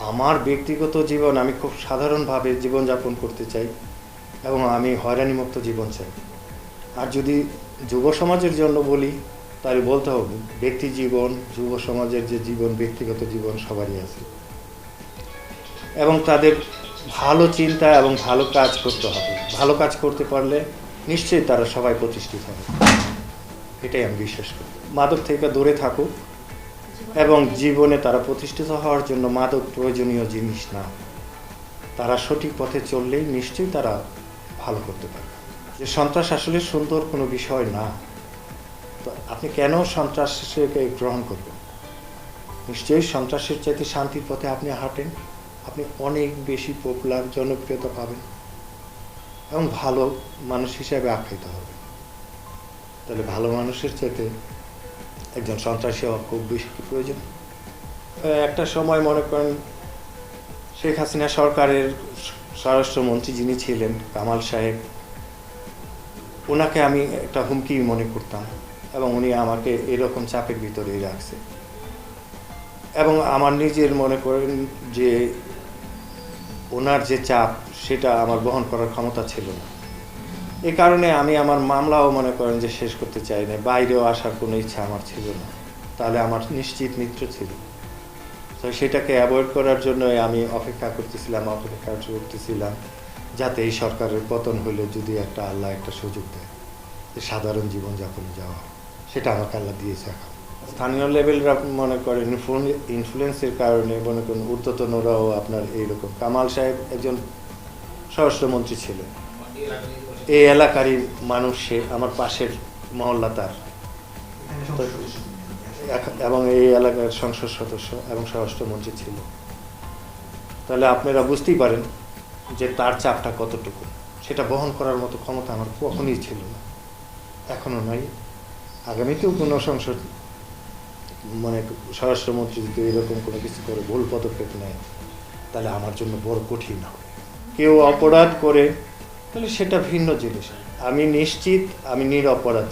আমার ব্যক্তিগত জীবন, আমি খুব সাধারণভাবে জীবনযাপন করতে চাই এবং আমি হয়রানিমুক্ত জীবন চাই। আর যদি যুব সমাজের জন্য বলি, তাহলে বলতে হবে, ব্যক্তি জীবন, যুব সমাজের যে জীবন, ব্যক্তিগত জীবন সবারই আছে। এবং তাদের ভালো চিন্তা এবং ভালো কাজ করতে হবে। ভালো কাজ করতে পারলে নিশ্চয়ই তারা সবাই প্রতিষ্ঠিত হবে। এটাই আমি বিশ্বাস করি। মাদক থেকে দূরে থাকুক। এবং জীবনে তারা প্রতিষ্ঠিত হওয়ার জন্য মাদক প্রয়োজনীয় জিনিস না। তারা সঠিক পথে চললেই নিশ্চয়ই তারা ভালো করতে পারবে। যে সন্ত্রাস আসলে সুন্দর কোনো বিষয় না। তো আপনি কেন সন্ত্রাসকে গ্রহণ করবেন? নিশ্চয়ই সন্ত্রাসের চাইতে শান্তির পথে আপনি হাঁটেন। আপনি অনেক বেশি পপুলার জনপ্রিয়তা পাবেন। এবং ভালো মানুষ হিসেবে আখ্যায়িত হবে তাহলে ভালো মানুষের চাইতে একজন সন্ত্রাসী হওয়া খুব বেশি প্রয়োজন? একটা সময় মনে করেন শেখ হাসিনা সরকারের স্বরাষ্ট্রমন্ত্রী যিনি ছিলেন, কামাল সাহেব ওনাকে আমি একটা হুমকি মনে করতাম এবং উনি আমাকে এরকম চাপের ভিতরেই রাখছে। এবং আমার নিজের মনে করেন যে ওনার যে চাপ, সেটা আমার বহন করার ক্ষমতা ছিল না। এই কারণে আমি আমার মামলাও মনে করেন যে শেষ করতে চাই না বাইরেও আসার কোনো ইচ্ছা আমার ছিল না। তাহলে আমার নিশ্চিত মিত্র ছিল। তো সেটাকে অ্যাভয়েড করার জন্য আমি অপেক্ষা করতেছিলাম অপেক্ষা করতেছিলাম, যাতে এই সরকারের পতন হলে যদি একটা আল্লাহ একটা সুযোগ দেয়, যে সাধারণ জীবনযাপনে যাওয়া সেটা আমাকে আল্লাহ দিয়েছে এখন। স্থানীয় লেভেলরা মনে করেন ইনফ্লুয়েন্সের কারণে মনে করেন ঊর্ধ্বতনরাও আপনার এইরকম। কামাল সাহেব একজন স্বরাষ্ট্রমন্ত্রী ছিলেন। এই এলাকারই মানুষ সে আমার পাশের মহল্লা তার। এবং এই এলাকার সংসদ সদস্য এবং স্বরাষ্ট্রমন্ত্রী ছিল। তাহলে আপনারা বুঝতেই পারেন যে তার চাপটা কতটুকু। সেটা বহন করার মতো ক্ষমতা আমার কখনই ছিল না। এখনও নয় আগামীতেও কোনো সংসদ মানে স্বরাষ্ট্রমন্ত্রী যদি এরকম কোনো কিছু করে ভুল পদক্ষেপ নেয় তাহলে আমার জন্য বড় কঠিন হবে। কেউ অপরাধ করে তাহলে সেটা ভিন্ন জিনিস। আমি নিশ্চিত আমি নিরপরাধ।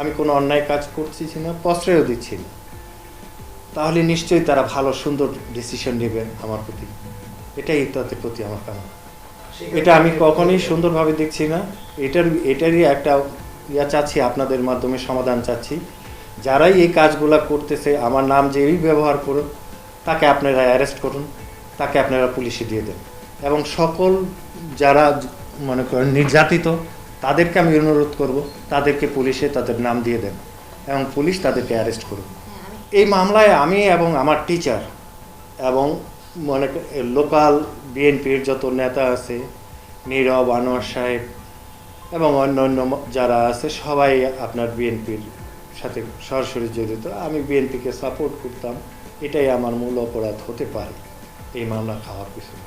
আমি কোনো অন্যায় কাজ করছি না প্রশ্রয়ও দিচ্ছি না। তাহলে নিশ্চয়ই তারা ভালো সুন্দর ডিসিশন নেবে আমার প্রতি। এটাই তাদের প্রতি আমার কামনা। এটা আমি কখনোই সুন্দরভাবে দেখছি না। এটার এটারই একটা ইয়া চাচ্ছি আপনাদের মাধ্যমে সমাধান চাচ্ছি। যারাই এই কাজগুলা করতেছে আমার নাম যেই ব্যবহার করুন তাকে আপনারা অ্যারেস্ট করুন তাকে আপনারা পুলিশে দিয়ে দেন। এবং সকল যারা মনে করেন নির্যাতিত, তাদেরকে আমি অনুরোধ করব, তাদেরকে পুলিশে তাদের নাম দিয়ে দেন এবং পুলিশ তাদেরকে অ্যারেস্ট করুন এই মামলায় আমি এবং আমার টিচার এবং মনে লোকাল বিএনপির যত নেতা আছে, নীরব, আনোয়ার সাহেব এবং অন্য অন্য যারা আছে, সবাই আপনার বিএনপির সাথে সরাসরি জড়িত। আমি বিএনপিকে সাপোর্ট করতাম, এটাই আমার মূল অপরাধ হতে পারে এই মামলা খাওয়ার পিছনে।